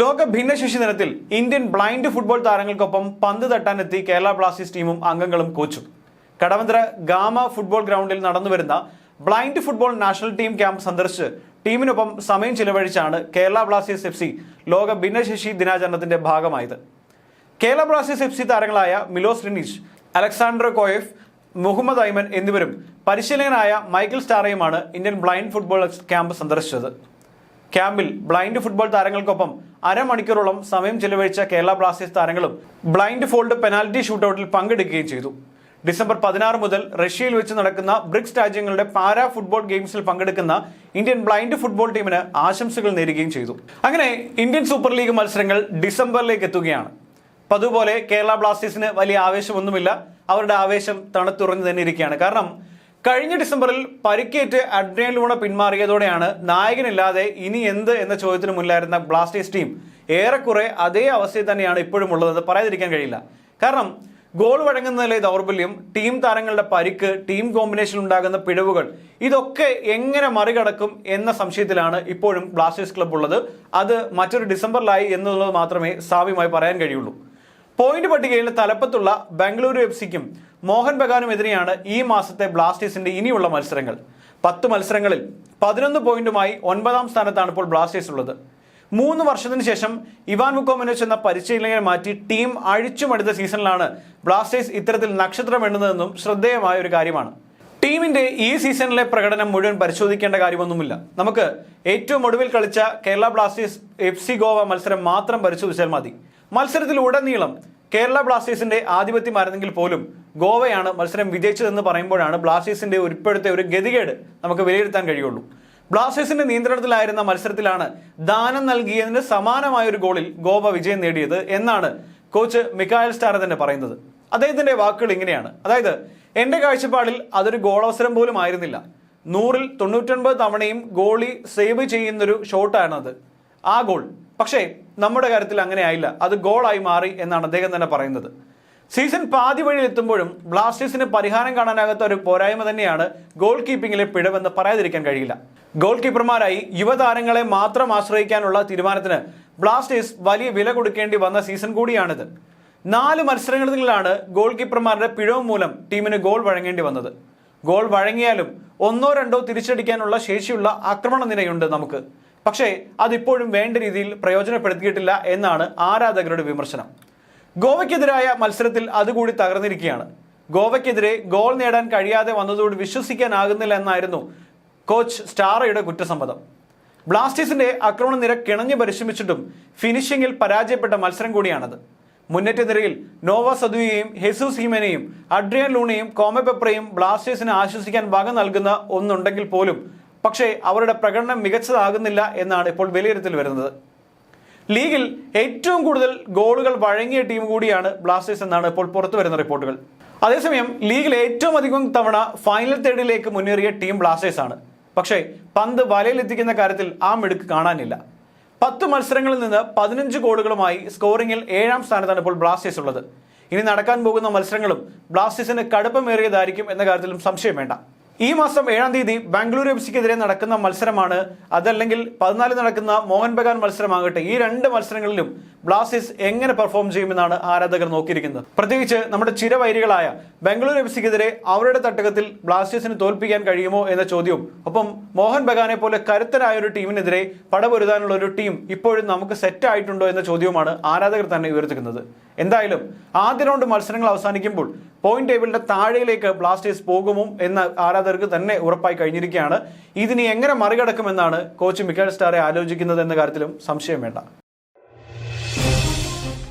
ലോക ഭിന്നശേഷി ദിനത്തിൽ ഇന്ത്യൻ ബ്ലൈൻഡ് ഫുട്ബോൾ താരങ്ങൾക്കൊപ്പം പന്ത് തട്ടാനെത്തി കേരള ബ്ലാസ്റ്റേഴ്സ് ടീമും അംഗങ്ങളും കോച്ചും. കടവന്തര ഗാമ ഫുട്ബോൾ ഗ്രൗണ്ടിൽ നടന്നുവരുന്ന blind football national team camp സന്ദർശിച്ച് ടീമിനൊപ്പം സമയം ചിലവഴിച്ചാണ് കേരള ബ്ലാസ്റ്റേഴ്സ് എഫ് സി ലോക ഭിന്നശേഷി ദിനാചരണത്തിന്റെ ഭാഗമായത്. കേരള ബ്ലാസ്റ്റേഴ്സ് എഫ് സി താരങ്ങളായ Milos Rineesh Alexander Coeff Muhammad Aimen എന്നിവരും പരിശീലകനായ മൈക്കിൾ സ്റ്റാറയുമാണ് ഇന്ത്യൻ ബ്ലൈൻഡ് ഫുട്ബോൾ ക്യാമ്പ് സന്ദർശിച്ചത്. ക്യാമ്പിൽ ബ്ലൈൻഡ് ഫുട്ബോൾ താരങ്ങൾക്കൊപ്പം അരമണിക്കൂറോളം സമയം ചെലവഴിച്ച കേരള ബ്ലാസ്റ്റേഴ്സ് താരങ്ങളും ബ്ലൈൻഡ് ഫോൾഡ് പെനാൽറ്റി ഷൂട്ടൌട്ടിൽ പങ്കെടുക്കുകയും ചെയ്തു. ഡിസംബർ പതിനാറ് മുതൽ റഷ്യയിൽ വെച്ച് നടക്കുന്ന ബ്രിക്സ് രാജ്യങ്ങളുടെ പാരാ ഫുട്ബോൾ ഗെയിംസിൽ പങ്കെടുക്കുന്ന ഇന്ത്യൻ ബ്ലൈൻഡ് ഫുട്ബോൾ ടീമിന് ആശംസകൾ നേരുകയും ചെയ്തു. അങ്ങനെ ഇന്ത്യൻ സൂപ്പർ ലീഗ് മത്സരങ്ങൾ ഡിസംബറിലേക്ക് എത്തുകയാണ്. പതുപോലെ കേരള ബ്ലാസ്റ്റേഴ്സിന് വലിയ ആവേശമൊന്നുമില്ല. അവരുടെ ആവേശം തണുത്തുറഞ്ഞു തന്നെ ഇരിക്കുകയാണ് കാരണം കഴിഞ്ഞ ഡിസംബറിൽ പരിക്കേറ്റ് അഡ്രിയൻ ലൂണ പിന്മാറിയതോടെയാണ് നായകനില്ലാതെ ഇനി എന്ത് എന്ന ചോദ്യത്തിന് മുന്നിലായിരുന്ന ബ്ലാസ്റ്റേഴ്സ് ടീം ഏറെക്കുറെ അതേ അവസ്ഥയിൽ തന്നെയാണ് ഇപ്പോഴും ഉള്ളതെന്ന് പറയാതിരിക്കാൻ കഴിയില്ല. കാരണം ഗോൾ വഴങ്ങുന്നതിലെ ദൗർബല്യം ടീം താരങ്ങളുടെ പരിക്ക് ടീം കോമ്പിനേഷൻ ഉണ്ടാകുന്ന പിഴവുകൾ ഇതൊക്കെ എങ്ങനെ മറികടക്കും എന്ന സംശയത്തിലാണ് ഇപ്പോഴും ബ്ലാസ്റ്റേഴ്സ് ക്ലബ് ഉള്ളത്. അത് മറ്റൊരു ഡിസംബറിലായി എന്നുള്ളത് മാത്രമേ സാവ്യമായി പറയാൻ കഴിയുള്ളൂ. പോയിന്റ് പട്ടികയിൽ തലപ്പത്തുള്ള ബംഗളൂരു എഫ് സിക്കും മോഹൻ ബഗാനുമെതിരെയാണ് ഈ മാസത്തെ ബ്ലാസ്റ്റേഴ്സിന്റെ ഇനിയുള്ള മത്സരങ്ങൾ. പത്ത് മത്സരങ്ങളിൽ പതിനൊന്ന് പോയിന്റുമായി ഒൻപതാം സ്ഥാനത്താണ് ഇപ്പോൾ ബ്ലാസ്റ്റേഴ്സ് ഉള്ളത്. മൂന്ന് വർഷത്തിന് ശേഷം ഇവാൻ മുക്കോമിനോച്ച് എന്ന പരിശീലകനെ മാറ്റി ടീം അഴിച്ചുമടുത്ത സീസണിലാണ് ബ്ലാസ്റ്റേഴ്സ് ഇത്തരത്തിൽ നക്ഷത്രം എണ്ണുന്നതെന്നും ശ്രദ്ധേയമായ ഒരു കാര്യമാണ്. ടീമിന്റെ ഈ സീസണിലെ പ്രകടനം മുഴുവൻ പരിശോധിക്കേണ്ട കാര്യമൊന്നുമില്ല. നമുക്ക് ഏറ്റവും ഒടുവിൽ കളിച്ച Kerala Blasters F C Goa മത്സരം മാത്രം പരിശോധിച്ചാൽ മതി. മത്സരത്തിൽ ഉടനീളം കേരള ബ്ലാസ്റ്റേഴ്സിന്റെ ആധിപത്യമായിരുന്നെങ്കിൽ പോലും ഗോവയാണ് മത്സരം വിജയിച്ചതെന്ന് പറയുമ്പോഴാണ് ബ്ലാസ്റ്റേഴ്സിന്റെ ഒരു ഒരു ഗതികേട് നമുക്ക് വിലയിരുത്താൻ കഴിയുള്ളൂ. ബ്ലാസ്റ്റേഴ്സിന്റെ നിയന്ത്രണത്തിലായിരുന്ന മത്സരത്തിലാണ് ദാനം നൽകിയതിന് സമാനമായ ഒരു ഗോളിൽ ഗോവ വിജയം നേടിയത് എന്നാണ് കോച്ച് മിക്കായൽ സ്റ്റാർ പറയുന്നത്. അദ്ദേഹത്തിന്റെ വാക്കുകൾ ഇങ്ങനെയാണ്. അതായത് എന്റെ കാഴ്ചപ്പാടിൽ അതൊരു ഗോളവസരം പോലും ആയിരുന്നില്ല. നൂറിൽ തൊണ്ണൂറ്റൊൻപത് തവണയും ഗോളി സേവ് ചെയ്യുന്നൊരു ഷോട്ടാണത്. ആ ഗോൾ. പക്ഷേ നമ്മുടെ കാര്യത്തിൽ അങ്ങനെ ആയില്ല. അത് ഗോളായി മാറി എന്നാണ് അദ്ദേഹം തന്നെ പറയുന്നത്. സീസൺ പാതി വഴിയിൽ എത്തുമ്പോഴും ബ്ലാസ്റ്റേഴ്സിന് പരിഹാരം കാണാനാകാത്ത ഒരു പോരായ്മ തന്നെയാണ് ഗോൾ കീപ്പിംഗിലെ പിഴവെന്ന് പറയാതിരിക്കാൻ കഴിയില്ല. ഗോൾ കീപ്പർമാരായി യുവതാരങ്ങളെ മാത്രം ആശ്രയിക്കാനുള്ള തീരുമാനത്തിന് ബ്ലാസ്റ്റേഴ്സ് വലിയ വില കൊടുക്കേണ്ടി വന്ന സീസൺ കൂടിയാണിത്. നാല് മത്സരങ്ങളിലാണ് ഗോൾ കീപ്പർമാരുടെ പിഴവ് മൂലം ടീമിന് ഗോൾ വഴങ്ങേണ്ടി വന്നത്. ഗോൾ വഴങ്ങിയാലും ഒന്നോ രണ്ടോ തിരിച്ചടിക്കാനുള്ള ശേഷിയുള്ള ആക്രമണ നിരയുണ്ട് നമുക്ക്. പക്ഷേ അതിപ്പോഴും വേണ്ട രീതിയിൽ പ്രയോജനപ്പെടുത്തിയിട്ടില്ല എന്നാണ് ആരാധകരുടെ വിമർശനം. ഗോവയ്ക്കെതിരായ മത്സരത്തിൽ അതുകൂടി തകർന്നിരിക്കുകയാണ്. ഗോവയ്ക്കെതിരെ ഗോൾ നേടാൻ കഴിയാതെ വന്നതോട് വിശ്വസിക്കാനാകുന്നില്ല എന്നായിരുന്നു കോച്ച് സ്റ്റാറയുടെ കുറ്റസമ്മതം. ബ്ലാസ്റ്റേഴ്സിന്റെ ആക്രമണ നിര കിണഞ്ഞു പരിശ്രമിച്ചിട്ടും ഫിനിഷിംഗിൽ പരാജയപ്പെട്ട മത്സരം കൂടിയാണത്. മുന്നേറ്റ നിരയിൽ നോവ സദുയെയും ഹെസൂസ് ഹീമനെയും അഡ്രിയൻ ലൂണയും കോമപെപ്രയും ബ്ലാസ്റ്റേഴ്സിനെ ആശ്വസിക്കാൻ വക നൽകുന്ന ഒന്നുണ്ടെങ്കിൽ പോലും പക്ഷേ അവരുടെ പ്രകടനം മികച്ചതാകുന്നില്ല എന്നാണ് ഇപ്പോൾ വിലയിരുത്തൽ വരുന്നത്. ലീഗിൽ ഏറ്റവും കൂടുതൽ ഗോളുകൾ വഴങ്ങിയ ടീം കൂടിയാണ് ബ്ലാസ്റ്റേഴ്സ് എന്നാണ് ഇപ്പോൾ പുറത്തു വരുന്ന റിപ്പോർട്ടുകൾ. അതേസമയം ലീഗിൽ ഏറ്റവും അധികം തവണ ഫൈനൽ തേർഡിലേക്ക് മുന്നേറിയ ടീം ബ്ലാസ്റ്റേഴ്സ് ആണ്. പക്ഷേ പന്ത് വലയിലെത്തിക്കുന്ന കാര്യത്തിൽ ആ മിടുക്ക് കാണാനില്ല. പത്ത് മത്സരങ്ങളിൽ നിന്ന് പതിനഞ്ച് ഗോളുകളുമായി സ്കോറിംഗിൽ ഏഴാം സ്ഥാനത്താണ് ഇപ്പോൾ ബ്ലാസ്റ്റേഴ്സ് ഉള്ളത്. ഇനി നടക്കാൻ പോകുന്ന മത്സരങ്ങളും ബ്ലാസ്റ്റേഴ്സിന് കടുപ്പമേറിയതായിരിക്കും എന്ന കാര്യത്തിലും സംശയം വേണ്ട. ഈ മാസം ഏഴാം തീയതി ബാംഗ്ലൂർ എഫ് സിക്കെതിരെ നടക്കുന്ന മത്സരമാണ്. അതല്ലെങ്കിൽ പതിനാലിൽ നടക്കുന്ന മോഹൻ ബഗാൻ മത്സരമാകട്ടെ. ഈ രണ്ട് മത്സരങ്ങളിലും ബ്ലാസ്റ്റേഴ്സ് എങ്ങനെ പെർഫോം ചെയ്യുമെന്നാണ് ആരാധകർ നോക്കിയിരിക്കുന്നത്. പ്രത്യേകിച്ച് നമ്മുടെ ചിരവൈരികളായ ബാംഗ്ലൂർ എഫ് സിക്കെതിരെ അവരുടെ തട്ടകത്തിൽ ബ്ലാസ്റ്റേഴ്സിന് തോൽപ്പിക്കാൻ കഴിയുമോ എന്ന ചോദ്യവും ഒപ്പം മോഹൻ ബഗാനെ പോലെ കരുത്തരായ ഒരു ടീമിനെതിരെ പടപൊരുതാനുള്ള ഒരു ടീം ഇപ്പോഴും നമുക്ക് സെറ്റ് ആയിട്ടുണ്ടോ എന്ന ചോദ്യവുമാണ് ആരാധകർ തന്നെ ഉയർത്തുന്നത് എന്തായാലും ആദ്യ റൗണ്ട് മത്സരങ്ങൾ അവസാനിക്കുമ്പോൾ പോയിന്റ് ടേബിളിന്റെ താഴെയിലേക്ക് ബ്ലാസ്റ്റേഴ്സ് പോകുമോ എന്ന് ആരാധകർക്ക് തന്നെ ഉറപ്പായി കഴിഞ്ഞിരിക്കുകയാണ്. ഇതിനി എങ്ങനെ മറികടക്കുമെന്നാണ് കോച്ച് മിക്കാൽ സ്റ്റാറെ ആലോചിക്കുന്നത് എന്ന കാര്യത്തിലും സംശയം വേണ്ട.